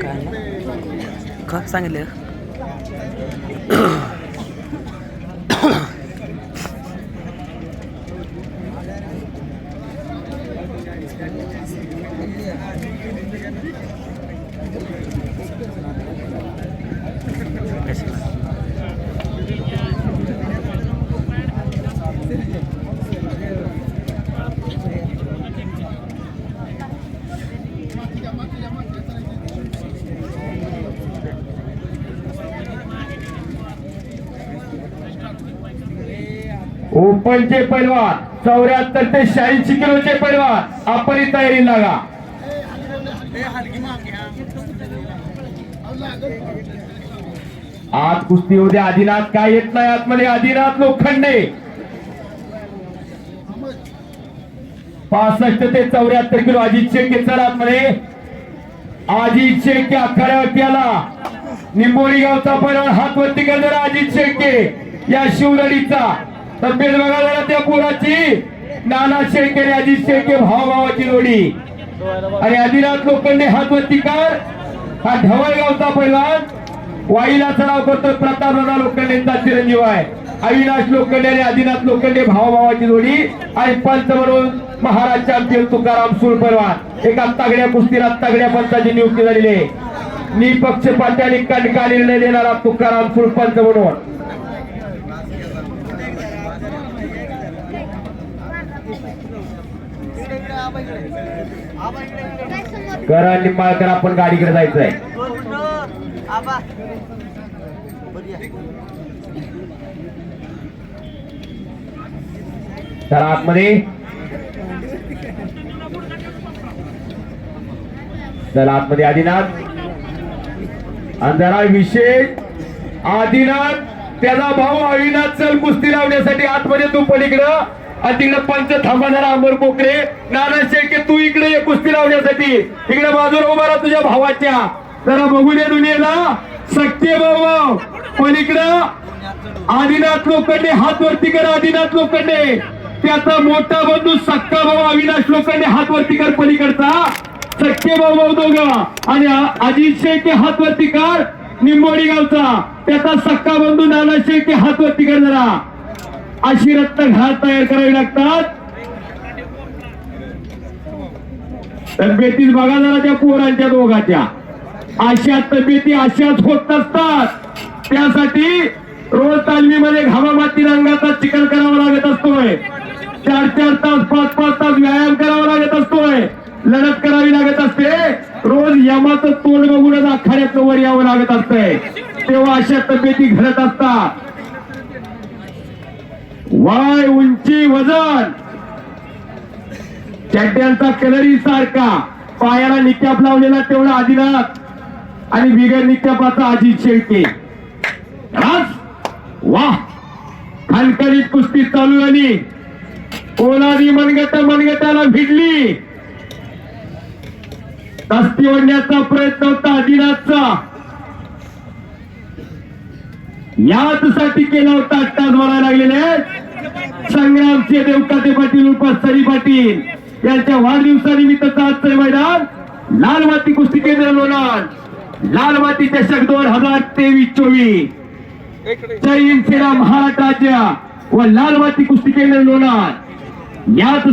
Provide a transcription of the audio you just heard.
काय ना का सांगितलं ओपनचे पैलवान चौऱ्याहत्तर ते शहाऐंशी किलोचे पैलवान आपण ही तयारी लागा. आज कुस्ती होते आदिनाथ काय येत नाही आतमध्ये? आदिनाथ लोखंडे. पासष्ट ते चौऱ्याहत्तर किलो अजित शेळके चल आतमध्ये. अजित शेळके आखाड्यावरती आला निंबोळी गावचा पैलवान हातवरती करणारा अजित शेळके या शिवलढीचा. तब्येत बघा जरा त्या पोराची. नाना शेळके आणि अजित शेळके भावाभावाची जोडी. आणि आदिनाथ लोखंडे हात वरती कर. हा ढवळगावचा गावचा वाईला चढाव करतो प्रतापदादा लोखंडेंचा चिरंजीव आहे. अविनाश लोखंडे आणि आदिनाथ लोखंडे भावाभावाची जोडी. आणि पंच म्हणून महाराज चॅम्पियन तुकाराम सुळ एका तगड्या कुस्तीला तगड्या पंचाची नियुक्ती झालेली आहे. निपक्ष आणि कणका निर्णय देणारा तुकाराम सुरपंच म्हणून. करा निंबाळकर आपण गाडीकडे जायचंय. तर आतमध्ये. चला आतमध्ये आदिनाथ. अंधारा विशेष आदिनाथ. त्याचा भाऊ अविनाथ चल कुस्ती लावण्यासाठी आतमध्ये तू पलीकडं. आणि तिकडे पंच थांबणार अमर कोकरे. नाना शेळके तू इकडे ये कुस्ती लावण्यासाठी. इकडे बाजूला उभा राहा तुझ्या भावाच्या. जरा बघू दे दुनियेला. सक्के भाऊ पलीकडं. आदिनाथ लोखंडे हात वरती कर आदिनाथ लोखंडे. त्याचा मोठा बंधू सक्का भाऊ अविनाश लोखंडे हात वरती कर पलीकडचा. सक्के भाऊ भाऊ दोघ. आणि अजित शेळके हात वरती कर. निंबोडी गावचा. त्याचा सक्का बंधू नाना शेळके हात वरती कर जरा. अशी रत्न घात तयार करावी लागतात. तब्येतीत बघा जरा त्या पोरांच्या दोघांच्या. अशा तब्येती अशाच होत नसतात. त्यासाठी रोज तालमीमध्ये घामामाती रंगाचा चिकन करावा लागत असतोय. चार चार तास पाच पाच तास व्यायाम करावा लागत असतोय. लढत करावी लागत असते. यमाचं तोंड बघूनच आखाड्यात वर यावं लागत असतंय. तेव्हा अशा तब्येती घडत असतात वाय उंची वजन. चड्ड्यांचा कलरी सारखा. पायाला निक्याप लावलेला तेवढा आदिनाथ आणि बिगर निक्यापाचा अजित शेळके. रास खणखणीत कुस्ती चालू झाली कोणादी मनगट मनगटाला भिडली. तस्ती ओढण्याचा प्रयत्न होता आदिनाथचा याचसाठी केला होता आत्ताच म्हणायला लागलेले. संग्रामचे देवकाते पाटील उपास सरी पाटील. यांच्या वाढदिवसानिमित्त आजचं मैदान लाल माती कुस्ती केंद्र लोणार. लाल माती चषक दोन हजार तेवीस चोवीस. जय हिंद श्रीराम राज्य व लाल माती कुस्ती केंद्र लोणार. याच